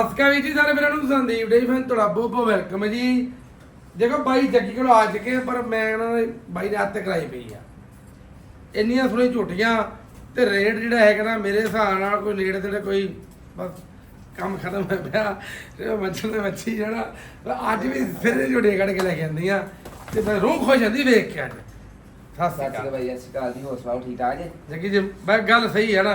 ਸਸਕਾ ਵੀ ਜੀ ਸਾਰੇ ਵੀਰਾਂ ਨੂੰ ਸੰਦੀਪ ਡੇ ਫੈਨ ਤੁਹਾਡਾ ਬਹੁਤ ਬਹੁਤ ਵੈਲਕਮ ਹੈ ਜੀ। ਦੇਖੋ ਬਾਈ ਜੱਗੀ ਕੋਲ ਆ ਚੁੱਕੇ ਪਰ ਮੈਂ ਇਹਨਾਂ ਨੇ ਬਾਈ ਦੇ ਹੱਥ ਕਰਾਈ ਪਈ ਆ। ਇੰਨੀਆਂ ਸੋਹਣੀਆਂ ਝੋਟੀਆਂ ਤੇ ਰੇਟ ਜਿਹੜਾ ਹੈਗਾ ਨਾ ਮੇਰੇ ਹਿਸਾਬ ਨਾਲ ਕੋਈ ਨੇੜੇ ਤੇੜੇ ਕੋਈ ਬਸ ਕੰਮ ਖਤਮ ਹੋ ਪਿਆ ਤੇ ਮੱਛਰ ਦੇ ਮੱਛੀ ਜਿਹੜਾ ਅੱਜ ਵੀ ਸਿਰੇ ਝੋਟੀਆਂ ਕੱਢ ਕੇ ਲੈ ਕੇ ਆਉਂਦੀਆਂ। ਤੇ ਮੈਂ ਰੂਹ ਖੁਸ਼ ਜਾਂਦੀ ਵੇਖ ਕੇ ਅੱਜ। ਸਤਿ ਸ਼੍ਰੀ ਅਕਾਲ। ਭਾਈ ਸਤਿ ਸ਼੍ਰੀ ਅਕਾਲ ਜੀ ਹੋਰ ਸੁਣਾਓ ਠੀਕ ਠਾਕ ਜੀ? ਜੱਗੀ ਜੀ ਮੈਂ ਗੱਲ ਸਹੀ ਹੈ ਨਾ?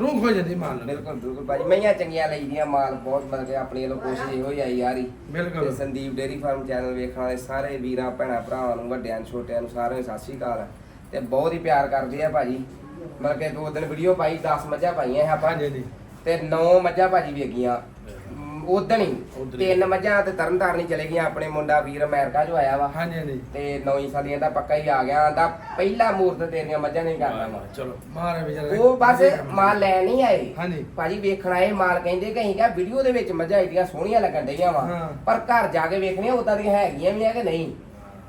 ਰੂਹ ਖੁਸ਼ ਜਾਂਦੀ ਮਾਨ ਨਾਲ। ਬਿਲਕੁਲ ਬਿਲਕੁਲ ਭਾਜੀ। ਮਈਆਂ ਚੰਗੀਆਂ ਲਈਦੀਆਂ ਮਾਲ ਬਹੁਤ ਮਿਲ ਗਿਆ ਆਪਣੀ ਵੱਲੋਂ ਕੋਸ਼ਿਸ਼ ਇਹੋ ਹੀ ਆਈ ਯਾਰੀ। ਬਿਲਕੁਲ। ਤੇ ਸੰਦੀਪ ਡੇਰੀ ਫਾਰਮ ਚੈਨਲ ਵੇਖਣ ਵਾਲੇ ਸਾਰੇ ਵੀਰਾਂ ਭੈਣਾਂ ਭਰਾਵਾਂ ਨੂੰ ਵੱਡਿਆਂ ਨੂੰ ਛੋਟਿਆਂ ਨੂੰ ਸਾਰਿਆਂ ਨੂੰ ਸਤਿ ਸ਼੍ਰੀ ਅਕਾਲ। ਤੇ ਬਹੁਤ ਹੀ ਪਿਆਰ ਕਰਦੇ ਆ ਭਾਜੀ। ਮਤਲਬ ਕਿ ਦੋ ਦਿਨ ਵੀਡੀਓ ਪਾਈ 10 ਮੱਝਾਂ ਪਾਈਆਂ ਸੀ ਆਪਾਂ। ਹਾਂਜੀ ਜੀ ਤੇ 9 ਮੱਝਾਂ ਭਾਜੀ ਵੇਗੀਆਂ ਉਦੋਂ ਹੀ ਉਦਣ ਹੀ। ਤਿੰਨ ਮੱਝਾਂ ਤੇ ਤਰਨਤਾਰਨ ਹੀ ਚਲੇ ਗਈਆਂ ਆਪਣੇ ਮੁੰਡਾ ਵੀਰ ਅਮਰੀਕਾ ਜੋ ਆਇਆ ਵਾ। ਹਾਂਜੀ ਹਾਂਜੀ। ਤੇ 9 ਸਾਲੀਆਂ ਦਾ ਪੱਕਾ ਹੀ ਆ ਗਿਆ ਦਾ ਪਹਿਲਾ ਮੂਰਤ ਤੇਰੀਆਂ ਮੱਝਾਂ ਨੇ ਕਰਨਾ ਵਾ। ਚਲੋ ਮਾਰੇ ਵਿਚਾਰੇ ਉਹ ਬਸ ਮਾਲ ਲੈਣ ਨਹੀਂ ਆਏ। ਹਾਂਜੀ। ਭਾਜੀ ਵੇਖਣ ਆਏ ਮਾਲ ਕਹਿੰਦੇ ਕਿ ਅਸੀਂ ਕਿਹਾ ਵੀਡੀਓ ਦੇ ਵਿੱਚ ਮੱਝਾਂ ਏਡੀਆਂ ਸੋਹਣੀਆਂ ਲੱਗਣ ਡਈਆਂ ਵਾ। ਹਾਂ। ਪਰ ਘਰ ਜਾ ਕੇ ਵੇਖਣੀਆਂ ਉਦਾਂ ਦੀਆਂ ਹੈਗੀਆਂ ਵੀ ਆ ਕਿ ਨਹੀਂ?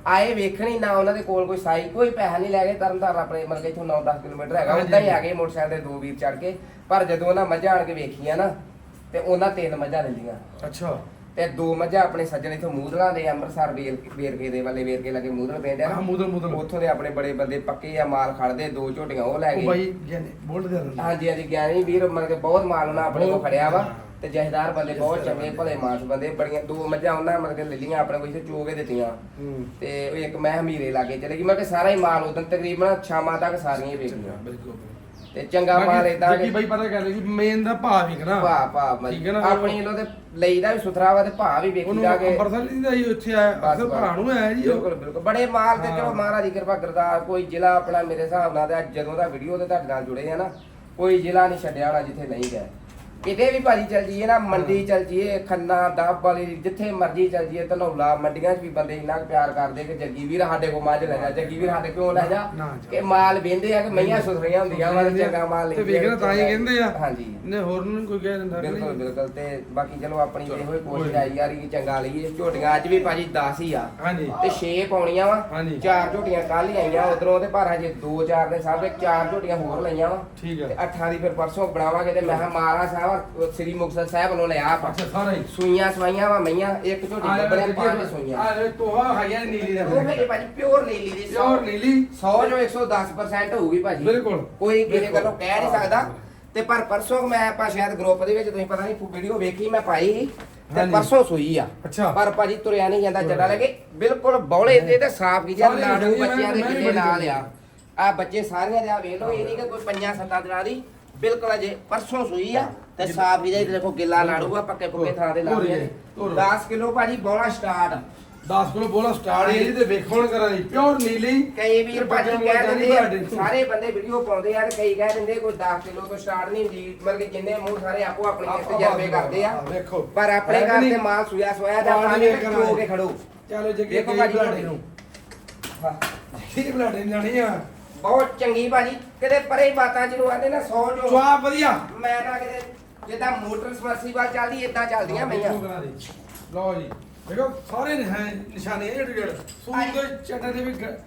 ਆਏ ਵੇਖਣੀ ਨਾ ਉਹਨਾਂ ਦੇ ਕੋਲ ਕੋਈ ਸਾਈ ਕੋਈ ਪੈਸਾ ਨਹੀਂ ਲੈ ਗਏ ਤਰਨਤਾਰਨ ਆਪਣੇ ਮਤਲਬ ਕਿ ਇੱਥੋਂ 9-10 ਕਿਲੋਮੀਟਰ ਹੈਗਾ ਹਾਂਜੀ। ਉਦਾਂ ਹੀ ਆ ਗਏ ਮੋਟਰਸਾਈਕਲ ਦੇ ਦੋ ਵੀਰ ਚੜ ਕੇ। ਪਰ ਜਦੋਂ ਉਹਨਾਂ ਮੱਝਾਂ ਆਣ ਕੇ ਵੇਖੀਆਂ ਨਾ ਤੇ ਉਹਨਾਂ ਤਿੰਨ ਮੱਝਾਂ ਲੈ ਲਈਆਂ ਅੱਛਾ। ਤੇ ਦੋ ਮੱਝਾਂ ਆਪਣੇ ਸੱਜਣ ਇਥੋਂ ਮੂਦਲਾਂ ਦੇ ਅੰਮ੍ਰਿਤਸਰ ਵੇਰਕੇ ਦੇ ਵਾਲੇ ਵੇਰਕੇ ਲੱਗੇ ਮੂਦਲ ਪਿੰਡ ਆ ਹਾਂ, ਮੂਧਲ- ਮੂਧਲ। ਉੱਥੋਂ ਦੇ ਆਪਣੇ ਬੜੇ ਬੰਦੇ ਪੱਕੇ ਆ ਮਾਲ ਖੜਦੇ ਦੋ ਝੋਟੀਆਂ ਉਹ ਲੈ ਉਹ ਗਏ। ਬਾਈ ਗਿਆਨੀ ਬੋਲਟ ਦੇ ਹਾਂਜੀ ਹਾਂਜੀ ਗਿਆਨੀ ਵੀਰ ਮਤਲਬ ਕਿ ਬਹੁਤ ਮਾਲ ਉਹਨਾਂ ਆਪਣੇ ਕੋਲ ਬਹੁਤ- ਖੜਿਆ ਵਾ। ਹਾਂ। ਤੇ ਜਹਦਾਰ ਬੰਦੇ ਬਹੁਤ ਚੰਗੇ ਭਲੇ ਮਾਨਸ ਬੰਦੇ ਬੜੀਆਂ ਦੋ ਮੱਝਾਂ ਉਹਨਾਂ ਮਤਲਬ ਕਿ ਲੈ ਲਈਆਂ ਆਪਣੇ ਕੋਲ ਇੱਥੇ ਚੋਗੇ ਦਿੱਤੀਆਂ। ਹੂੰ। ਤੇ ਉਹ ਇੱਕ ਮੈਂ ਹਮੀਰੇ ਲਾਗੇ ਚਲੇ ਗਈ। ਮੈਂ ਕਿ ਸਾਰਾ ਹੀ ਮਾਲ ਉਦੋਂ ਤਕਰੀਬਨ ਸ਼ਾਮਾਂ ਤੱਕ ਸਾਰੀਆਂ ਹੀ ਵੇਚੀਆਂ। ਬਿਲਕੁਲ। ਤੇ ਚੰਗਾ ਮਾਲ ਇਦਾਂ ਕਿ ਬਾਈ ਪਤਾ ਲਈ ਕਿ ਮੇਨ ਦਾ ਭਾਅ ਵੀ ਕਰਾ। ਭਾ ਭਾ ਠੀਕ ਹੈ ਨਾ ਆਪਣੀ ਲੋ ਤੇ ਲਈਦਾ ਵੀ ਸੁਥਰਾ ਵਾ ਤੇ ਭਾ ਵੀ ਵੇਖੀ ਜਾ ਕੇ। ਅੰਬਰਸਰ ਦੀ ਦਾ ਹੀ ਉੱਥੇ ਆਇਆ ਅਸਲ। ਭਰਾ ਨੂੰ ਆਇਆ ਜੀ ਬਿਲਕੁਲ ਬਿਲਕੁਲ। ਬੜੇ ਮਾਲ ਤੇ ਚਲੋ ਹਾਂ। ਮਹਾਰਾਜ ਦੀ ਕਿਰਪਾ ਕਰਦਾ ਕੋਈ ਜ਼ਿਲ੍ਹਾ ਆਪਣਾ ਮੇਰੇ ਹਿਸਾਬ ਨਾਲ ਤੇ ਜਦੋਂ ਦਾ ਵੀਡੀਓ ਤੇ ਤੁਹਾਡੇ ਨਾਲ ਜੁੜੇ ਆ ਨਾ ਕੋਈ ਜ਼ਿਲ੍ਹਾ ਨਹੀਂ ਛੱਡਿਆ ਹੋਣਾ ਜਿੱਥੇ ਨਹੀਂ ਗਏ ਕਿਤੇ ਵੀ ਭਾਜੀ ਚੱਲ ਜੀਏ ਨਾ ਮੰਡੀ ਚੱਲ ਜੀਏ ਖੰਨਾ ਦਾਬ ਵਾਲੀ ਜਿੱਥੇ ਮਰਜ਼ੀ ਚੱਲ ਜੀਏ ਧਨੌਲਾ ਮੰਡੀਆਂ 'ਚ ਵੀ ਬੰਦੇ ਇੰਨਾ ਕੁ ਪਿਆਰ ਕਰਦੇ ਕਿ ਜੱਗੀ ਵੀਰ ਸਾਡੇ ਕੋਲ ਮੱਝ ਲੈ ਜਾ ਜੱਗੀ ਵੀਰ ਸਾਡੇ ਕਿਉਂ ਲੈ ਜਾ ਨਾ ਜਾ। ਕਿ ਮਾਲ ਵੇਂਦੇ ਆ ਕਿ ਮਈਆਂ ਸੁਥਰੀਆਂ ਹੁੰਦੀਆਂ ਵਾ ਤੇ ਚੰਗਾ ਮਾਲ ਤੇ ਲੈਂਦੇ ਆ, ਵੇਖਣਾ ਤਾਂ ਹੀ ਕਹਿੰਦੇ ਆ। ਹਾਂਜੀ। ਨੇ ਹੋਰ ਨੂੰ ਕੋਈ ਕਹਿ ਦਿੰਦਾ ਕਿ ਬਿਲਕੁਲ ਨਹੀਂ। ਬਿਲਕੁਲ ਤੇ ਬਾਕੀ ਚਲੋ ਆਪਣੀ ਇਹੋ ਹੀ ਕੋਸ਼ਿਸ਼ ਆਈ ਯਾਰ ਕਿ ਚੰਗਾ ਲਈਏ। ਝੋਟੀਆਂ ਅੱਜ ਵੀ ਭਾਜੀ 10 ਹੀ ਆ। ਹਾਂਜੀ। ਤੇ 6 ਪਾਉਣੀਆਂ ਵਾ। ਹਾਂਜੀ। ਚਾਰ ਝੋਟੀਆਂ ਕੱਲ ਹੀ ਆਈਆਂ ਉਧਰੋਂ ਤੇ ਪਰ ਹਜੇ 2 4 ਦੇ ਸਾਹਮਣੇ ਚਾਰ ਝੋਟੀਆਂ ਹੋਰ ਲਈਆਂ ਵਾ। ਠੀਕ ਤੇ ਹੈ ਅੱਠਾਂ ਦੀ ਫਿਰ ਪਰਸੋਂ ਬਣਾਵਾਂਗੇ ਤੇ ਮੈਂ ਕਿਹਾ ਮਹਾਰਾਜ ਸਾਹਿਬ ਉਹ ਸ੍ਰੀ ਮੁਕਤਸਰ ਸਾਹਿਬ ਵੱਲੋਂ ਲਿਆ ਆਪਾਂ। ਅੱਛਾ ਸਾਰਾ। ਹੀ ਸੂਈਆਂ ਸਵਾਈਆਂ ਵਾ ਮਈਆਂ ਇੱਕ ਝੋਟੀ ਗੱਬੜਿਆ ਪੰਜ ਸੂਈਆਂ। ਆ ਤੋਹਾ ਖਾਇਆ ਨੀਲੀ ਦਾ ਉਹ ਹੈਗੇ ਭਾਜੀ ਪਿਓਰ ਨੀਲੀ ਦੀ ਪਿਓਰ ਨੀਲੀ। 100 ਜੋ 110% ਹੋਊਗੀ ਭਾਜੀ। ਬਿਲਕੁਲ। ਕੋਈ ਕਿਸੇ ਬਿਲਕੁਲ। ਗੱਲੋਂ ਕਹਿ ਨਹੀਂ ਸਕਦਾ। ਤੇ ਪਰ ਪਰਸੋਂ ਮੈਂ ਆਪਾਂ ਸ਼ਾਇਦ ਗਰੁੱਪ ਦੇ ਵਿੱਚ ਤੁਸੀਂ ਪਤਾ ਨਹੀਂ ਵੀਡੀਓ ਵੇਖੀ ਮੈਂ ਪਾਈ ਸੀ। ਤੇ ਹਾਂਜੀ। ਪਰਸੋਂ ਸੂਈ ਆ। ਅੱਛਾ। ਪਰ ਭਾਜੀ ਤੁਰਿਆ ਨਹੀਂ ਜਾਂਦਾ ਚੱਡਾ ਲੱਗੇ। ਬਿਲਕੁਲ ਬੌਲੇ ਤੇ ਤੇ ਸਾਫ਼ ਕੀ ਸਾਰੇ ਲਾੜੂ ਬੱਚਿਆਂ ਦੇ ਮੈਂ ਵੀ ਕਿੰਨੇ ਬੜੀ ਨਾਲ। ਆ। ਆ ਬੱਚੇ ਸਾਰਿਆਂ ਦੇ ਆ ਵੇਖ ਲਓ ਇਹ ਨਹੀਂ ਕਿ ਕੋਈ ਪੰਜਾਂ ਸੱਤਾਂ ਦਿਨਾਂ ਦੀ। ਬਿਲਕੁਲ ਅਜੇ ਪਰਸੋਂ ਸੂਈ ਆ ਤੇ ਸਾਫ਼ ਕੀ ਜਾਂ ਦੇਖੋ ਗਿੱਲਾ ਲਾੜੂ ਆ ਪੱਕੇ ਪੁੱਕੇ ਥਾਂ ਦੇ ਹੈ, ਤੋਰੋ। 10 ਕਿਲੋ ਭਾਜੀ ਬੌਲਾ ਸਟਾਰਟ। 10 ਕਿਲੋ ਬੋਲਾ ਸਟਾਰਟ ਹੈ ਜੀ ਤੇ ਵੇਖੋ ਹੁਣ ਕਰਾਂ ਜੀ ਪਿਓਰ ਨੀਲੀ। ਕਈ ਵੀਰ ਤੇ ਭਾਜੀ ਕਹਿ ਨੂੰ ਦਿੰਦੇ ਆ। ਸਾਰੇ ਬੰਦੇ ਵੀਡੀਓ ਪਾਉਂਦੇ ਆ ਤੇ ਕਈ ਕਹਿ ਦਿੰਦੇ ਕੋਈ 10 ਕਿਲੋ ਤੋਂ ਸਟਾਰਟ ਨਹੀਂ ਹੁੰਦੀ ਮਤਲਬ ਕਿ ਜਿੰਨੇ ਮੂੰਹ ਸਾਰੇ ਆਪੋ ਆਪਣੀ ਆਪੋ ਤਜਰਬੇ ਕਰਦੇ ਆ। ਵੇਖੋ। ਪਰ ਆਪਣੇ ਹੈ ਕਿ ਘਰ ਤੇ ਨਹੀਂ? ਮਾਂ ਸੂਇਆ ਸੋਇਆ ਜਾਂ ਪਾਣੀ ਪਾਣੀ ਵਿੱਚ ਕੇ ਹੋ ਕੇ ਖੜੋ। ਚਲੋ ਵੇਖੋ ਕਈ ਭਾਜੀ ਨੂੰ। ਕੀ ਬਲਾਡੇ ਜਾਣੀ ਆ। ਬਹੁਤ ਚੰਗੀ ਭਾਜੀ। ਕਿਤੇ ਪਰੇ ਬਾਤਾਂ ਜਿਹਨੂੰ ਆਂਦੇ ਨਾ 100 ਜੋ। ਸਵਾ ਵਧੀਆ। ਮੈਂ ਨਾ ਕਿਤੇ ਜਿੱਦਾਂ ਮੋਟਰ ਸਮਰਸੀਬਲ ਚੱਲਦੀ ਇਦਾਂ ਚੱਲਦੀਆਂ ਮਈਆਂ। ਲਓ ਜੀ ਦੇਖੋ ਸਾਰੇ ਨਿਸ਼ਾਨੇ ਜਿਹੜੇ ਜਿਹੜੇ। ਸੂਰ ਦੇ ਚੱਟੇ ਦੇ ਵੀ ਗ-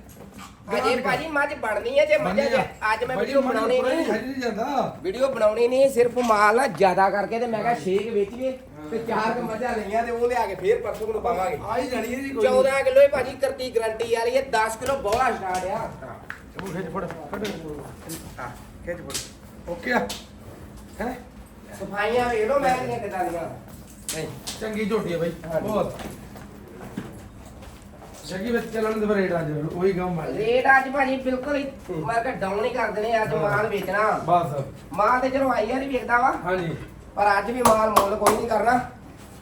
ਗਜੇ ਭਾਜੀ ਮੱਝ ਬਣਨੀ ਹੈ ਜੇ ਮੱਝਾਂ ਜੇ ਅੱਜ ਮੈਂ ਵੀਡੀਓ ਬਣਾਉਣੀ ਨਹੀਂ। ਨਹੀਂ ਜਾਂਦਾ। ਵੀਡੀਓ ਬਣਾਉਣੀ ਨਹੀਂ ਸਿਰਫ ਮਾਲ ਨਾ ਜ਼ਿਆਦਾ ਕਰਕੇ ਤੇ ਮੈਂ ਕਿਹਾ ਸ਼ੇਕ ਵੇਚੀਏ ਤੇ ਚਾਰ ਕੁ ਮੱਝਾਂ ਲਈਆਂ ਤੇ ਉਹ ਲਿਆ ਕੇ ਫੇਰ ਪਰਸੋਂ ਨੂੰ ਪਾਵਾਂਗੇ। ਆ ਹੀ ਜਾਣੀ ਹੈ ਜੀ ਕੋਈ। 14 ਕਿਲੋ ਹੀ ਭਾਜੀ ਕਰਤੀ ਗਰੰਟੀ ਵਾਲੀ ਹੈ 10 ਕਿਲੋ ਬੋਲਾ ਸਟਾਰਟ ਆ। ਉਹ ਖਿੱਚ ਫੜ ਫੜ ਹਾਂ ਖਿੱਚ ਫੜ। ਓਕੇ ਆ। ਹੈ? ਸਫਾਈਆਂ ਵੇਖ ਲਓ ਮੈਂ ਕਿੰਨੇ ਕਿਦਾਂ ਦੀਆਂ। ਨਹੀਂ ਚੰਗੀ ਝੋਟੀ ਹੈ ਬਾਈ ਹਾਂਜੀ। ਬਹੁਤ। ਜੱਗੀ ਵਿੱਚ ਚੱਲਣ ਦੇ ਰੇਟ ਅੱਜ ਉਹੀ ਗਮ ਆ। ਰੇਟ ਅੱਜ ਭਾਜੀ ਬਿਲਕੁਲ ਹੀ ਮੈਂ ਕਿਹਾ ਡਾਊਨ ਹੀ ਕਰ ਦੇਣੇ ਅੱਜ ਮਾਲ ਵੇਚਣਾ। ਬਸ। ਮਾਲ ਤੇ ਚਲੋ ਆਈ ਵਾਰੀ ਵੇਚਦਾ ਵਾ। ਹਾਂਜੀ। ਪਰ ਅੱਜ ਵੀ ਮਾਲ ਮੁੱਲ ਕੋਈ ਨਹੀਂ ਕਰਨਾ।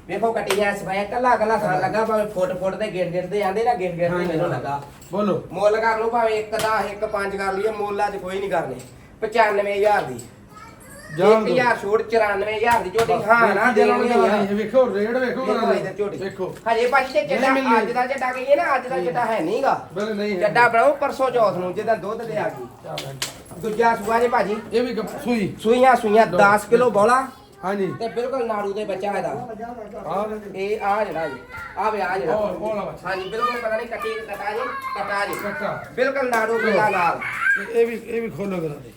ਵੇਖੋ ਕੱਟੀਆਂ ਸਫਾਈਆਂ ਕੱਲਾ ਕੱਲਾ ਥਾਂ ਲੱਗਾ ਭਾਵੇਂ ਫੁੱਟ ਫੁੱਟ ਦੇ ਗਿਰ ਗਿਰ ਤੇ ਆਂਦੇ ਨਾ ਗਿਰ ਗਿਰ ਤੇ ਮੈਨੂੰ ਲੱਗਾ। ਬੋਲੋ। ਮੁੱਲ ਕਰ ਲਓ ਭਾਵੇਂ ਇੱਕ ਦਾ ਇੱਕ ਪੰਜ ਕਰ ਲਈਏ ਮੁੱਲ ਅੱਜ ਕੋਈ ਨਹੀਂ ਕਰਨੇ। 95000 ਦੀ। ਜਾਣ ਦਿਓ। 1000 ਛੋੜ 94000 ਦੀ ਝੋਟੀ। ਹਾਂ ਨਾ ਆ ਇਹ ਵੇਖੋ ਰੇਟ ਵੇਖੋ ਵੇਖੋ। ਹਜੇ ਭਾਜੀ ਤੇ ਨਹੀਂ ਚੱਡਾ। ਅੱਜ ਦਾ ਚੱਡਾ ਕਹੀਏ ਨਾ ਅੱਜ ਦਾ ਚੱਡਾ ਹੈ ਨਹੀਂਗਾ। ਬਿਲ ਨਹੀਂ ਚੱਡਾ ਬਣਾਓ ਪਰਸੋਂ ਚੌਥ ਨੂੰ ਜਿੱਦਾਂ ਦੁੱਧ ਦੇ ਆ ਗਈ। ਦੂਜਾ ਸੂਆ ਜੇ ਭਾਜੀ। ਇਹ ਵੀ ਸੂਈ। ਸੂਈਆਂ ਸੂਈਆਂ 10 ਕਿਲੋ ਬੋਲਾ। ਹਾਂਜੀ। ਤੇ ਬਿਲਕੁਲ ਨਾੜੂ ਦੇ ਬੱਚਾ ਇਹਦਾ। ਆ ਇਹ ਆ ਜਿਹੜਾ ਜੀ। ਆ ਵੇ ਆ ਜਿਹੜਾ। ਉਹ- ਉਹ ਵਾਲਾ ਬੱਚਾ। ਹਾਂਜੀ ਬਿਲਕੁਲ ਪਤਾ ਨਹੀਂ ਕੱਟੀ ਕਟਾ ਜੀ ਕਟਾ ਜੀ। ਕੱਟਾ। ਬਿਲਕੁਲ ਨਾੜੂ ਬਿਲਾ ਨਾਲ। ਇਹ ਵੀ ਇਹ ਵੀ ਖੋਲੋ ਕਰਾਂ ਦੇ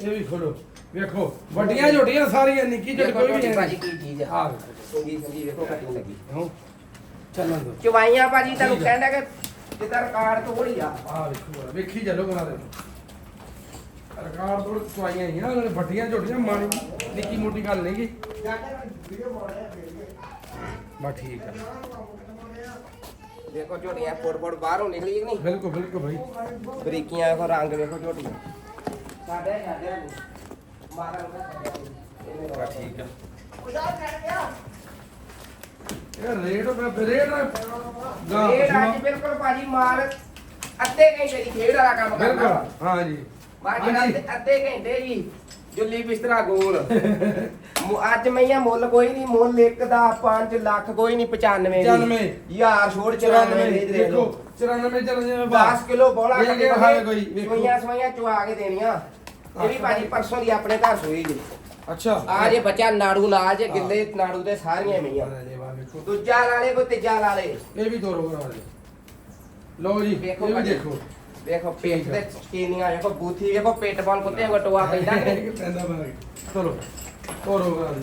ਇਹ ਵੀ ਖੋਲੋ। ਵੇਖੋ ਵੱਡੀਆਂ ਝੋਟੀਆਂ ਸਾਰੀਆਂ ਨਿੱਕੀ ਝੋਟੀ ਕੋਈ ਵੀ ਨਹੀਂ। ਭਾਜੀ ਕੀ ਚੀਜ਼ ਆ। ਆ ਵੇਖੋ ਸੰਗੀ ਸੰਗੀ ਵੇਖੋ ਕੱਟੀ ਲੱਗੀ। ਹੋ ਚੱਲਣ ਦੋ ਚਵਾਈਆਂ ਭਾਜੀ ਤੁਹਾਨੂੰ ਆ। ਕਹਿੰਦਾ ਕਿ ਜਿੱਦਾਂ ਰਿਕਾਰਡ ਤੋੜੀ ਆ। ਆ ਵੇਖੋ ਵੇਖੀ ਚੱਲੋ ਬਣਾ ਦੇ। ਰਿਕਾਰਡ ਤੋਂ ਚੁਆਈਆਂ ਹੀ ਆ ਉਹਨਾਂ ਨੇ ਵੱਡੀਆਂ ਝੋਟੀਆਂ ਮਾਣੀ ਨਿੱਕੀ ਮੋਟੀ ਗੱਲ ਨਹੀਂ ਗੀ। ਬਾ ਠੀਕ ਆ। ਦੇਖੋ ਝੋਟੀਆਂ ਫੁੱਟ ਫੁੱਟ ਬਾਹਰੋਂ ਨਿਕਲੀ ਕਿ ਨਹੀਂ? ਬਿਲਕੁਲ ਬਿਲਕੁਲ ਭਾਈ ਬਰੀਕੀਆਂ ਵੇਖੋ ਰੰਗ ਵੇਖੋ ਝੋਟੀਆਂ। ਸਾਡੇ ਸਾਡੇ ਨੂੰ ਬਾ ਠੀਕ ਆ। ਇਹ ਰੇਟ ਰੇਟ ਦਾ ਇਹ ਅੱਜ ਬਿਲਕੁਲ ਭਾਜੀ ਮਾਲ ਅੱਧੇ ਘੰਟੇ ਦੀ ਖੇਡ ਵਾਲਾ ਕੰਮ ਬਿਲਕੁਲ ਕਰਦਾ ਹਾਂ ਜੀ। ਬਾਕੀ ਹਾਂਜੀ। ਅੱਧੇ- ਅੱਧੇ ਘੰਟੇ ਜੀ ਜੁੱਲੀ ਬਿਸਤਰਾ ਗੋਲ। ਮੁ- ਅੱਜ ਮਈਆਂ ਮੁੱਲ ਕੋਈ ਨਹੀਂ ਮੁੱਲ 1 ਦਾ 5 ਲੱਖ ਕੋਈ ਨਹੀਂ 95 95 ਯਾਰ ਛੋੜ 94 ਦੇ ਦੇ ਦੇਖੋ ਲਓ। 94 94 10 ਕਿਲੋ ਬੋਲਾ ਇਹ ਕੱਟੇ ਖਾਵੇ ਕੋਈ, ਵੇਖੋ। ਸੋਈਆਂ ਸੋਈਆਂ ਚੁਆ ਕੇ ਦੇਣੀਆਂ। ਇਹ ਵੀ ਭਾਜੀ ਪਰਸੋਂ ਦੀ ਆਪਣੇ ਘਰ ਸੋਈ ਜੀ। ਅੱਛਾ। ਆ ਜੇ ਬੱਚਾ ਨਾੜੂ ਨਾਲ ਜੇ ਗਿੱਲੇ ਨਾੜੂ ਦੇ ਸਾਰੀਆਂ ਮਈਆਂ। ਵੇਖੋ। ਦੂਜਾ ਲਾਲੇ ਕੋਈ ਤੀਜਾ ਲਾਲੇ ਇਹ ਵੀ ਦੋ ਰੋਗ ਨਾਲ ਲਓ ਜੀ ਵੇਖੋ ਇਹ ਵੀ ਭਾਜੀ। ਦੇਖੋ। ਵੇਖੋ ਪੇਟ ਤੇ ਚਕੀਨੀਆਂ ਵੇਖੋ ਬੂਥੀ ਵੇਖੋ ਪੇਟ ਬਾਲ ਕੁੱਤੇ ਵਾਂਗ ਟੋਆ ਪੈਂਦਾ ਕਿ ਨਹੀਂ? ਪੈਂਦਾ ਬਾਰੇ ਚਲੋ ਦੋ ਰੋਗ ਨਾਲ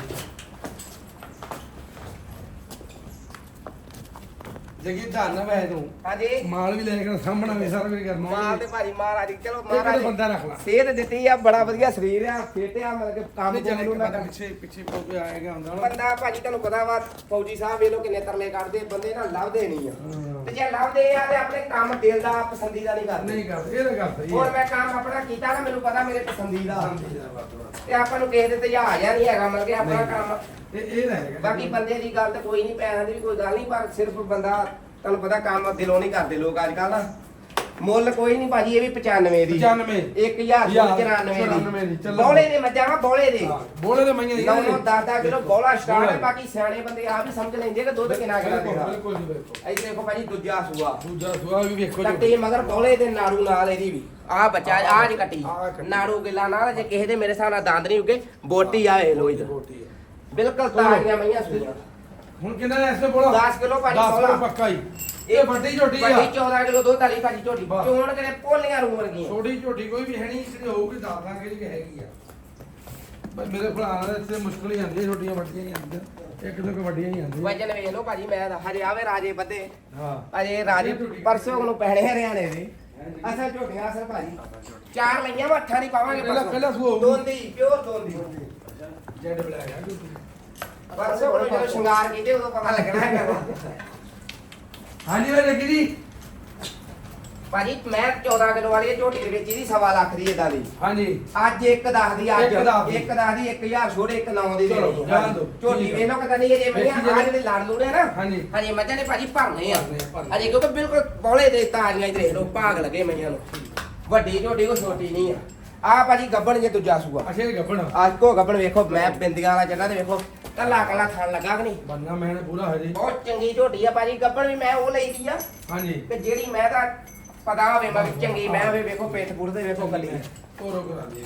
ਜਗੀ ਧੰਨ ਵੈ ਤੂੰ। ਹਾਂਜੀ। ਮਾਲ ਵੀ ਲੈ ਕੇ ਸਾਹਮਣਾ ਵੀ ਸਾਰਾ ਕੁਝ ਕਰਨਾ ਮਾਂ ਤੇ ਭਾਰੀ ਮਹਾਰਾਜ ਚਲੋ ਮਹਾਰਾਜ ਬੰਦਾ ਰੱਖ ਲਾ। ਸਿਹਤ ਦਿੱਤੀ ਆ ਬੜਾ ਵਧੀਆ ਸਰੀਰ ਆ ਫਿੱਟ ਆ ਮਤਲਬ ਕਿ ਕੰਮ ਚੱਲੇ ਨੂੰ ਨਾ ਪਿੱਛੇ ਪਿੱਛੇ ਪੋ ਕੇ ਆਏਗਾ ਹੁੰਦਾ ਨਾ। ਬੰਦਾ ਭਾਜੀ ਤੁਹਾਨੂੰ ਪਤਾ ਵਾ ਫੌਜੀ ਸਾਹਿਬ ਵੇਲੋ ਕਿੰਨੇ ਤਰਲੇ ਕੱਢਦੇ ਬੰਦੇ ਨਾਲ ਲੱਭਦੇ ਨਹੀਂ ਆ। ਹਾਂ। ਤੇ ਜੇ ਲੱਭਦੇ ਆ ਤੇ ਆਪਣੇ ਕੰਮ ਦਿਲ ਦਾ ਪਸੰਦੀਦਾ ਨਹੀਂ ਕਰਦੇ। ਨਹੀਂ ਕਰਦੇ ਇਹ ਤਾਂ ਗੱਲ ਸਹੀ ਹੁਣ ਹੈ ਮੈਂ ਕੰਮ ਆਪਣਾ ਕੀਤਾ ਨਾ ਮੈਨੂੰ ਪਤਾ ਮੇਰੇ ਪਸੰਦੀਦਾ। ਜਾ। ਤੇ ਆਪਾਂ ਨੂੰ ਕਿਸੇ ਦੇ ਤਜਾਜ ਆ ਨਹੀਂ ਹੈਗਾ ਮਤਲਬ ਕਿ ਆਪਣਾ। ਕੰਮ ਇਹ ਇਹ ਬਾਕੀ ਬੰਦੇ ਦੀ ਗੱਲ ਤਾਂ ਕੋਈ ਨਹੀਂ ਪੈਸਿਆਂ ਦੀ ਵੀ ਕੋਈ ਗੱਲ ਨਹੀਂ ਪਰ ਸਿਰਫ ਬੰਦਾ ਤੁਹਾਨੂੰ ਪਤਾ ਕੰਮ ਦਿਲੋਂ ਨਹੀਂ ਕਰਦੇ ਲੋਕ ਅੱਜ ਕੱਲ ਮੁੱਲ ਕੋਈ ਨਹੀਂ ਭਾਜੀ ਇਹ ਵੀ 95 ਦੀ। 95 1094 ਦੀ, ਦੀ ਚੱਲੋ। ਬੋਲੇ ਦੇ ਮੱਝਾਂ ਵਾ ਬੋਲੇ ਦੇ ਹਾਂ, ਬੋਲੇ ਦੇ ਮਈਆਂ ਨੌ ਨੌ 10 10 ਕਿਲੋ ਬੋਲਾ ਸਟਾਰਟ ਹੈ ਬੋਲਾ। ਬਾਕੀ ਸਿਆਣੇ ਬੰਦੇ ਆ ਵੀ ਸਮਝ ਲੈਂਦੇ ਕਿ ਦੁੱਧ ਕਿੰਨਾ ਕਿੰਨਾ ਬਿਲਕੁਲ ਦੇਣਾ ਬਿਲਕੁਲ ਜੀ ਬਿਲਕੁਲ। ਇਹ ਦੇਖੋ ਭਾਜੀ ਦੂਜਾ ਸੂਆ। ਦੂਜਾ ਸੁਆ ਵੀ ਵੇਖੋ ਜੀ। ਕੱਟੀ ਮਗਰ ਬੋਲੇ ਦੇ ਨਾੜੂ ਨਾਲ ਇਹਦੀ ਵੀ। ਆ ਬੱਚਾ ਆ ਜੀ ਕੱਟੀ। ਨਾੜੂ ਗਿੱਲਾ ਨਾਲ ਜੇ ਕਿਸੇ ਦੇ ਮੇਰੇ ਹਿਸਾਬ ਨਾਲ ਦੰਦ ਨਹੀਂ ਉੱਗੇ ਬੋਟੀ ਆ ਇਹ ਲੋਈ ਹੈ ਬਿਲਕੁਲ ਤਾਜ਼ੀਆਂ ਮਈਆਂ ਸੂਈਆਂ ਹੁਣ ਕਿੰਨਾ ਐਸੇ ਬੋਲਾ? 10 ਕਿਲੋ ਭਾਜੀ 10 ਕਿਲੋ। ਪੱਕਾ ਹੀ। ਇਹ ਵੱਡੀ ਝੋਟੀ ਆ। ਵੱਡੀ 14 ਕਿਲੋ ਦੁੱਧ ਵਾਲੀ ਭਾਜੀ ਝੋਟੀ। ਚੋਣ ਕਿਤੇ ਪੋਲੀਆਂ ਰੂ ਵਰਗੀਆਂ। ਛੋਟੀ ਝੋਟੀ ਕੋਈ ਵੀ ਹੈ ਨਹੀਂ ਜਿਹੜੀ ਹੋਊਗੀ ਦੱਸ ਦਾਂਗੇ ਜੀ ਕਿ ਹੈਗੀ ਆ। ਬਸ ਮੇਰੇ ਭਰਾ ਨਾਲ ਇੱਥੇ ਮੁਸ਼ਕਲ ਹੀ ਆਉਂਦੀ ਛੋਟੀਆਂ ਵੱਡੀਆਂ ਹੀ ਆਉਂਦੀਆਂ। ਇੱਕ ਦੋ ਕੁ ਵੱਡੀਆਂ ਹੀ ਆਉਂਦੀਆਂ। ਵਜਨ ਵੇਖ ਲਓ ਭਾਜੀ ਮੈਂ ਤਾਂ ਹਜੇ ਆਵੇ ਰਾਜੇ ਬੱਦੇ ਹਾਂ। ਅਜੇ ਰਾਜੇ ਪਰਸੋਂ ਨੂੰ ਪੈਣੇ ਹਰਿਆਣੇ ਦੇ। ਅਸਲ ਝੋਟੀਆਂ ਅਸਲ ਭਾਜੀ। ਚਾਰ ਲਈਆਂ ਵਾ ਅੱਠਾਂ ਨਹੀਂ ਪਾਵਾਂਗੇ ਪਹਿਲਾਂ-। ਪਹਿਲਾਂ ਸੂਆ ਹੋਊਗੀ। ਦੋਂਦੀ ਪਿਓਰ ਦੋਂਦੀ। ਜੈਡ ਬਲੈਕ ਆ ਝੋਟੀ। ਪਰਸੋਂ ਨੂੰ ਜਦੋਂ ਸ਼ਿੰਗਾਰ ਕੀਤੇ ਉਦੋਂ ਪਤਾ ਲੱਗਣਾ ਹੈਗਾ ਹਾਂਜੀ ਵੇ ਲੱਗੀ ਜੀ ਭਾਜੀ ਮੈਂ 14 ਕਿਲੋ ਵਾਲੀ ਇਹ ਝੋਟੀ ਦੇ ਵਿੱਚ ਇਹਦੀ ਸਵਾ ਲੱਖ ਦੀ ਇਦਾਂ ਦੀ ਹਾਂਜੀ ਅੱਜ ਇੱਕ ਦਸ ਦੀ ਅੱਜ ਇੱਕ ਦਸ ਦੀ। ਇੱਕ ਦਸ ਦੀ 1000 ਛੋੜੇ ਇੱਕ ਨੌ ਦੀ ਚਲੋ, ਦੇਣੀ ਜਾਣ ਦਿਓ। ਝੋਟੀ ਠੀਕ ਆ। ਵੇਖ ਲਓ ਕਿਦਾਂ ਨਹੀਂ ਅਜੇ ਬਈਆਂ ਵੇਖੀ ਆ ਜਿਹੜੇ ਲੜ ਲੂੜੇ ਨਾ ਹਾਂਜੀ ਹਾਂਜੀ ਮੱਝਾਂ ਨੇ ਭਾਜੀ ਭਰਨੇ ਆ ਭਰਨੇ ਆ, ਭਰਨੇ। ਅਜੇ ਕਿਉਂਕਿ ਬਿਲਕੁਲ ਬੋਲੇ ਦੇ ਤਾਰੀਆਂ ਇਧਰ ਦੇਖ ਲਓ ਭਾਗ ਲੱਗੇ ਮਈਆਂ ਨੂੰ ਵੱਡੀ ਝੋਟੀ ਕੋ ਛੋਟੀ ਨਹੀਂ ਆ ਆ ਭਾਜੀ ਗੱਬਣ ਜੇ ਦੂਜਾ ਸੂਆ। ਅੱਛੇ ਗੱਬਣ ਅੱਜ ਕੋ ਗੱਬਣ ਵੇਖੋ ਮੈਂ ਬਿੰਦੀਆਂ ਵਾਲਾ ਜਗ੍ਹਾ ਤੇ ਵੇਖੋ ਕੱਲਾ ਕੱਲਾ ਥਣ ਲੱਗਾ ਕਿ ਨਹੀਂ? ਬੰਨਾ ਮੈਨੇ ਪੂਰਾ ਹਜੇ। ਬਹੁਤ ਚੰਗੀ ਝੋਟੀ ਆ ਭਾਜੀ ਗੱਬਣ ਵੀ ਮੈਂ ਉਹ ਲਈ ਦੀ ਆ। ਹਾਂਜੀ। ਤੇ ਜਿਹੜੀ ਮੈਂ ਤਾਂ ਪਤਾ ਹੋਵੇ ਮੈਂ ਵੀ ਚੰਗੀ ਮੈਂ ਹੋਵੇ ਵੇਖੋ ਪੇਟ ਪੁਰ ਦੇ ਵੇਖੋ ਕੱਲੀ। ਤੋਰੋ ਕਰਾ ਦੇ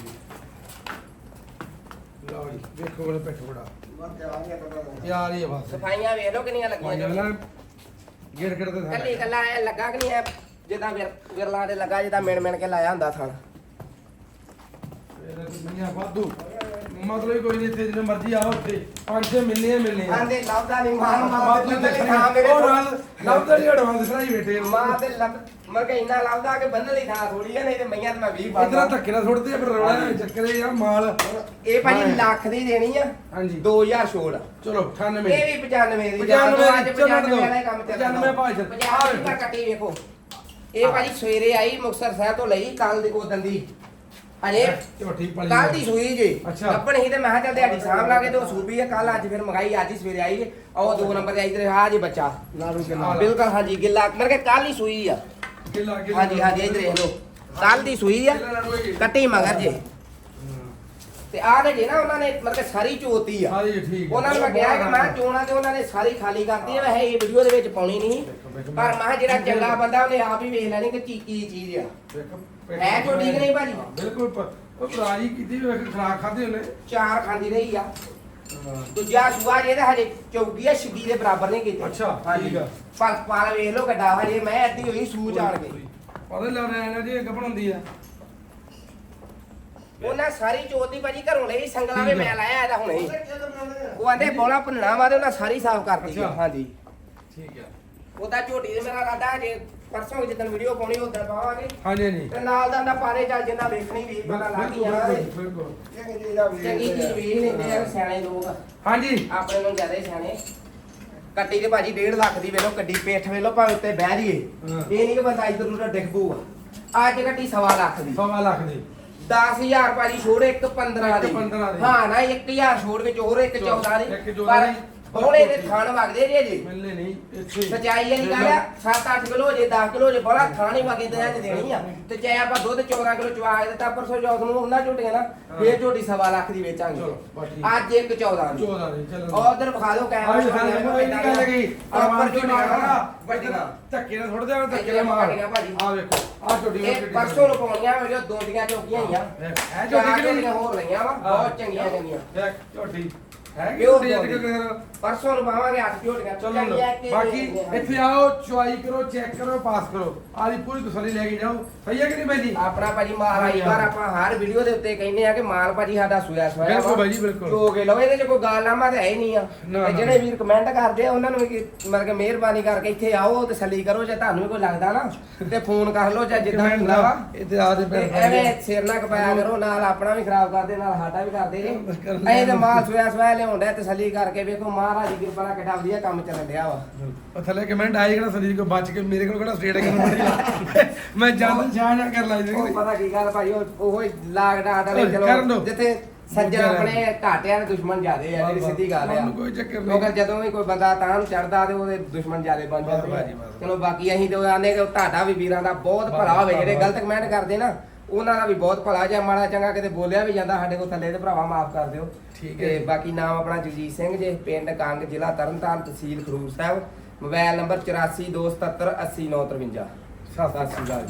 ਲਓ ਜੀ ਵੇਖੋ ਉਹਨੇ ਪਿੱਠ ਬੜਾ। ਯਾਰ ਇਹ ਬਸ। ਸਫਾਈਆਂ ਵੇਖ ਲਓ ਕਿੰਨੀਆਂ ਲੱਗੀਆਂ। ਵਾਲਾ ਗਿਰ ਗਿਰ ਤੇ ਕੱਲੀ ਕੱਲਾ ਐ ਲੱਗਾ ਕਿ ਨਹੀਂ ਐ ਜਿੱਦਾਂ ਵਿਰ ਵਿਰਲਾ ਦੇ ਲੱਗਾ ਜਿੱਦਾਂ ਮਿਣ ਮਿਣ ਕੇ ਲਾਇਆ ਹੁੰਦਾ ਥਣ ਮੀਆਂ ਵਾਧੂ। ਮਤਲਬ ਹੀ ਕੋਈ ਨਹੀਂ ਇੱਥੇ ਜਿੰਨੇ ਮਰਜ਼ੀ ਆਓ ਉੱਥੇ। ਪੰਜ ਛੇ ਮਿਲਨੇ ਹੀ ਮਿਲਨੇ ਆ। ਆਂਦੇ ਲੱਭਦਾ ਨਹੀਂ ਮਾਨ ਮਾਂ ਵਾਧੂ ਦੇ ਤੇ ਬੰਦਲੀ ਥਾਂ ਮੇਰੇ ਉਹ ਨਾਲ ਲੱਭਦਾ ਨਹੀਂ ਐਡਵਾਂਸ ਰਾਈ ਬੈਠੇ ਮਾਂ ਤੇ ਲੱਭ ਮਰ ਕੇ ਇੰਨਾ ਲੱਭਦਾ ਕਿ ਬੰਦਲੀ ਥਾਂ ਥੋੜੀ ਐ ਨਹੀਂ ਤੇ ਮਈਆਂ ਤੇ ਮੈਂ 20 ਇਧਰ ਪਾਉਂਦਾ ਧੱਕੇ ਨਾਲ ਸੁੱਟਦੇ ਆ ਫਿਰ ਰੌਲਾ ਚੱਕਰੇ ਆ ਮਾਲ। ਇਹ ਭਾਜੀ। ਲੱਖ ਦੀ ਦੇਣੀ ਆ ਹਾਂਜੀ। 2000 ਛੋੜ ਚਲੋ 98 ਇਹ ਵੀ 95 ਦੀ 95 ਅੱਜ ਚੱਲਣ 95 ਦਿਓ। ਵਾਲਾ ਹੀ ਕੰਮ ਚੱਲਦਾ 95 ਭਾਈ ਸਾਹਿਬ। 95 ਦਾ ਕੱਟੀ ਵੇਖੋ। ਇਹ ਭਾਜੀ ਸਵੇਰੇ ਆਈ ਮੁਕਤਸਰ ਸਾਹਿਬ ਤੋਂ ਲਈ ਕੱਲ ਦੀ ਉਦਣ ਦੀ ਅਜੇ ਝੋਟੀ ਪਲੀ ਕੱਲ ਦੀ ਸੂਈ ਜੀ। ਅੱਛਾ। ਕੱਪਣ ਹੀ ਤੇ ਮੈਂ ਕਿਹਾ ਚੱਲ ਦਿਹਾੜੀ ਸਾਹਮ ਲਾ ਕੇ ਤੇ ਉਹ ਸੂਪੀ ਹੈ ਕੱਲ ਅੱਜ ਫਿਰ ਮੰਗਾਈ ਅੱਜ ਹੀ ਸਵੇਰੇ ਆਈ ਜੇ ਉਹ ਦੋ ਨੰਬਰ ਤੇ ਆਈ ਤੇ ਆ ਜੀ ਬੱਚਾ। ਨਾੜੂ ਕਿੰਨਾ ਬਿਲਕੁਲ ਹਾਂਜੀ ਗਿੱਲਾ। ਮਰ ਕੇ ਕੱਲ ਹੀ ਸੂਈ ਆ। ਕਿੱਲਾ ਕਿੱਲਾ ਹਾਂਜੀ ਹਾਂਜੀ ਇਧਰ ਦੇਖ ਲਓ। ਕੱਲ ਦੀ ਸੂਈ ਆ। ਕੱਟੀ ਮਗਰ ਜੇ। ਤੇ ਆਹ ਦੇ ਜੇ ਨਾ ਉਹਨਾਂ ਨੇ ਮਤਲਬ ਕਿ ਸਾਰੀ ਚੋਤੀ ਆ। ਹਾਂਜੀ ਠੀਕ ਉਹਨਾਂ ਨੂੰ ਮੈਂ ਕਿਹਾ ਕਿ ਮੈਂ ਚੋਣਾ ਤੇ ਉਹਨਾਂ ਨੇ ਸਾਰੀ ਖਾਲੀ ਕਰਤੀ ਹੈ ਵੈਸੇ ਇਹ ਵੀਡੀਓ ਦੇ ਵਿੱਚ ਪਾਉਣੀ ਨਹੀਂ। ਪਰ ਮੈਂ ਕਿਹਾ ਜਿਹੜਾ ਚੰਗਾ ਬੰਦਾ ਉਹਨੇ ਆਪ ਹੀ ਵੇਖ ਲੈਣੀ ਕਿ ਕੀ ਕੀ ਚੀਜ਼ ਆ। ਹੈ ਝੋਟੀ ਕਿ ਨਹੀਂ ਭਾਜੀ? ਬਿਲਕੁਲ ਪ- ਉਹ ਰਾਜੀ ਕੀਤੀ ਵੇਖ ਖਰਾਕ ਖਾਦੇ ਉਹਨੇ। ਚਾਰ ਖਾਂਦੀ ਰਹੀ ਆ। ਦੂਜਾ ਸੂਆ ਜਿਹਦੇ ਹਜੇ ਚੌਗੀ ਆ ਛੱਡੀ ਦੇ ਬਰਾਬਰ ਨਹੀਂ ਕੀਤੀ। ਅੱਛਾ, ਹਾਂਜੀ। ਠੀਕ ਆ। ਪਰ ਪਰ ਵੇਖ ਲੋ ਗੱਡਾ ਹਜੇ ਮੈਂ ਅੱਧੀ ਹੋਈ ਸੂ ਚਾੜ ਕੇ। ਪਤਾ ਲੱਗ ਰਿਹਾ ਇਹਨਾਂ ਦੀ ਗੱਪਣ ਹੁੰਦੀ ਆ। ਉਹਨਾਂ ਸਾਰੀ ਚੋਤ ਦੀ ਭਾਜੀ ਘਰੋਂ ਲਈ ਸੰਗਲਾ ਵੀ ਠੀਕ ਆ। ਮੈਂ ਲਾਇਆ ਇਹਦਾ ਹੁਣੇ ਹੀ ਉਹ ਆਂਦੇ ਬੋਲਾ ਭੰਨਣਾ ਵਾ ਤੇ ਉਹਨਾਂ ਸਾਰੀ ਸਾਫ਼ ਕਰਤੀ। ਅੱਛਾ। ਹਾਂਜੀ। ਠੀਕ ਹੈ ਉਹਦਾ ਝੋਟੀ ਦੇ ਮੇਰਾ ਰਾਦਾ ਜੇ ਪਰਸੋਂ ਜਿੱਦਣ ਵੀਡੀਓ ਪਾਉਣੀ ਉਦੋਂ ਪਾਵਾਂਗੇ। ਹਾਂਜੀ ਹਾਂਜੀ। ਤੇ ਨਾਲ ਦਾ ਦਾ ਪਾਰੇ ਚੱਲ ਜਿੰਨਾ ਵੇਖਣੀ ਵੀ ਪਤਾ ਲੱਗ ਹੀ ਜਾਣਾ ਵੇ। ਬਿਲਕੁਲ। ਚੰਗੀ ਚੀਜ਼ ਵੇਖ ਲੈਂਦੇ ਆ ਸਿਆਣੇ ਲੋਕ। ਹਾਂਜੀ। ਆਪਣੇ ਨੂੰ ਜ਼ਿਆਦਾ ਸਿਆਣੇ। ਕੱਟੀ ਤੇ ਭਾਜੀ 1.5 ਲੱਖ ਦੀ ਵੇਲੋ ਕੱਡੀ ਪੇਠ ਵੇਲੋ ਭਾਵੇਂ ਉੱਤੇ ਬਹਿ ਜੀਏ ਹਾਂ। ਇਹ ਨਹੀਂ ਕਿ ਬੰਦਾ ਇਧਰ ਉਧਰ ਡਿੱਗ ਪਊਗਾ। ਅੱਜ ਕੱਟੀ ਸਵਾ ਲੱਖ ਦੀ। ਸਵਾ ਲੱਖ ਦੀ। 10000 ਭਾਜੀ ਛੋੜ ਇੱਕ 15 ਦੀ। ਇੱਕ 15 ਦੀ। ਹਾਂ ਨਾ 1000 ਛੋੜ ਵਿੱਚ ਹੋਰ ਇੱਕ ਚੌ- 14 ਇੱਕ ਦੀ। 14 ਪਰ ਦੀ। ਹੁਣ ਇਹਦੇ ਥਾਣ ਵਗਦੇ ਜੇ ਜੀ ਮਿਲਨੇ ਨਹੀਂ ਇੱਥੇ। ਸਚਾਈ ਇਹ ਗੱਲ ਆ 7-8 ਕਿਲੋ ਜੇ 10 ਕਿਲੋ ਜੇ ਬੜਾ ਥਾਣ ਵਗੇ ਤੇ ਅੱਜ ਦੇਣੀ ਆ। ਤੇ ਚਾਹੇ ਆਪਾਂ ਦੁੱਧ 14 ਕਿਲੋ ਚਵਾ ਕੇ ਦਿੱਤਾ ਪਰਸੋਂ ਚੌਥ ਨੂੰ ਉਹਨਾਂ ਝੋਟੀਆਂ ਨਾ ਫੇਰ ਝੋਟੀ ਸਵਾ ਲੱਖ ਦੀ ਵੇਚਾਂਗੇ। ਅੱਜ ਇੱਕ 14 ਦੀ। 14 ਦੀ ਚਲੋ। ਉਧਰ ਵਿਖਾ ਦਿਓ ਕੈਮਰਾ ਇਹ ਗੱਲ ਹੈਗੀ ਉੱਪਰ ਝੋਟੀਆਂ ਵੱਡੀਆਂ ਧੱਕੇ ਨਾਲ ਥੋੜ ਦੇ ਧੱਕੇ ਨਾਲ ਮਾਰ। ਆ ਵੇਖੋ ਆ ਛੋਟੀ ਇਹ ਪਰਸੋਂ ਨੂੰ ਪਾਉਣੀਆਂ ਮੇਰੇ ਦੋ ਦੀਆਂ ਚੌਕੀਆਂ ਹੀ ਆ ਹੈ ਚਾਰ ਛੋਟੀ ਝੋਟੀਆਂ ਹੋਰ ਲਈਆਂ ਵਾ ਬਹੁਤ ਚੰਗੀਆਂ ਚੰਗੀਆਂ ਦੇਖ ਝੋਟੀ। ਹੈ ਕਿ ਪਰਸੋਂ ਨੂੰ ਪਾਵਾਂਗੇ ਅੱਠ ਝੋਟੀਆਂ ਚਲੋ ਚੰਗੀਆਂ ਕਿ ਬਾਕੀ ਵੇਖਦੇ ਹਾਂ। ਇੱਥੇ ਆਓ ਚੁਆਈ ਕਰੋ ਚੈੱਕ ਕਰੋ ਪਾਸ ਕਰੋ। ਆਦੀ ਪੂਰੀ ਤਸੱਲੀ ਲੈ ਕੇ ਜਾਓ। ਸਹੀ ਹੈ ਕਿ ਨਹੀਂ ਬਾਈ ਜੀ? ਆਪਣਾ ਭਾਜੀ ਮਾਲ ਆਈ ਵਾਰ ਆਪਾਂ ਹਰ ਵੀਡੀਓ ਦੇ ਉੱਤੇ ਕਹਿੰਦੇ ਆ ਕਿ ਮਾਲ ਭਾਜੀ ਸਾਡਾ ਸੋਇਆ ਸੋਇਆ ਬਿਲਕੁਲ ਭਾਈ ਜੀ, ਬਿਲਕੁਲ। ਜੋ ਕੇ ਲਓ ਇਹਦੇ ਚ ਕੋਈ ਗੱਲਨਾਮਾ ਤੇ ਹੈ ਹੀ ਨਹੀਂ ਆ। ਨਾ, ਤੇ ਨਾ। ਜਿਹੜੇ ਵੀਰ ਕਮੈਂਟ ਕਰਦੇ ਆ ਉਹਨਾਂ ਨੂੰ ਵੀ ਕਿ- ਮਤਲਬ ਕਿ ਮਿਹਰਬਾਨੀ ਕਰਕੇ ਇੱਥੇ ਆਓ ਤਸੱਲੀ ਕਰੋ ਜੇ ਤੁਹਾਨੂੰ ਵੀ ਕੋਈ ਲੱਗਦਾ ਨਾ ਤੇ ਫੋਨ ਕਰ ਲਓ ਜਾਂ ਜਿੱਦਾਂ ਕਮੈਂਟ ਹੁੰਦਾ ਵਾ। ਇੱਥੇ ਆ ਦੇ ਤੇ ਐਵੇਂ ਸਿਰ ਨਾ ਕਪਾਇਆ ਕਰੋ ਨਾਲ ਆਪਣਾ ਵੀ ਖਰਾਬ ਕਰਦੇ ਨਾਲ ਸਾਡਾ ਵੀ ਕਰਦੇ ਜੇ ਅਸੀਂ ਤੇ ਮਾਲ ਸੋਇਆ ਸੋਇਆ ਲਿਆਉਂਦਾ ਤਸੱਲੀ ਕਰਕੇ ਵੇਖੋ ਮਹਾਰਾਜ ਦੀ ਕਿਰਪਾ ਨਾਲ ਕਿੱਡਾ ਵਧੀਆ ਕੰਮ ਚੱਲਣ ਡਿਆ ਵਾ ਉਹ ਥੱਲੇ ਕਮੈਂਟ ਆਏ ਕਿਹੜਾ ਸੰਦੀਪ ਕੋ ਬਚ ਕੇ ਮੇਰੇ ਕੋਲ ਕਿਹੜਾ ਸਟੇਟ ਹੈ ਮੈਂ ਜਾਨ ਨਾ ਕਰ ਲਾਈ ਉਹ ਪਤਾ ਕੀ ਗੱਲ ਭਾਈ ਉਹ ਉਹ ਹੀ ਲਾਗ ਡਾਟ ਵਾਲੇ ਓਏ, ਕਰਨ ਚਲੋ ਦਿਓ। ਜਿੱਥੇ ਸੱਜਣ ਆਪਣੇ ਘਾਟਿਆਂ ਦੇ ਦੁਸ਼ਮਣ ਜ਼ਿਆਦੇ ਆ ਜਿਹੜੀ ਸਿੱਧੀ ਗੱਲ ਆ ਕੋਈ ਚੱਕਰ ਨਹੀਂ। ਕਿਉਂਕਿ ਜਦੋਂ ਵੀ ਕੋਈ ਬੰਦਾ ਤਾਂ ਨੂੰ ਚੜਦਾ ਤੇ ਉਹਦੇ ਦੁਸ਼ਮਣ ਜ਼ਿਆਦੇ ਬਣ ਜਾਂਦੇ ਜੀ, ਆ। ਚਲੋ ਬਾਕੀ ਅਸੀਂ ਤੇ ਆਨੇ ਕਿ ਤੁਹਾਡਾ ਵੀ ਵੀਰਾਂ ਦਾ ਬਹੁਤ ਭਲਾ ਹੋਵੇ ਜਿਹੜੇ। ਗਲਤ ਕਮੈਂਟ ਕਰਦੇ ਨਾ ਉਹਨਾਂ ਦਾ ਵੀ ਬਹੁਤ ਭਲਾ ਜੇ ਮਾੜਾ ਚੰਗਾ ਕਿਤੇ ਬੋਲਿਆ ਵੀ ਜਾਂਦਾ ਸਾਡੇ ਕੋਲ ਥੱਲੇ ਤੇ ਭਰਾਵਾ ਮਾਫ ਕਰ ਦਿਓ। ਠੀਕ ਹੈ ਤੇ। ਬਾਕੀ ਨਾਮ ਆਪਣਾ ਜਗਜੀਤ ਸਿੰਘ ਜੇ ਪਿੰਡ ਕੰਗ ਜ਼ਿਲ੍ਹਾ ਤਰਨਤਾਰਨ ਤਹਿਸੀਲ ਖਰੂਰ ਸਾਹਿਬ। ਮੋਬਾਈਲ ਨੰਬਰ 8427780953 ਸਤਿ ਸਤਿ ਸ਼੍ਰੀ ਅਕਾਲ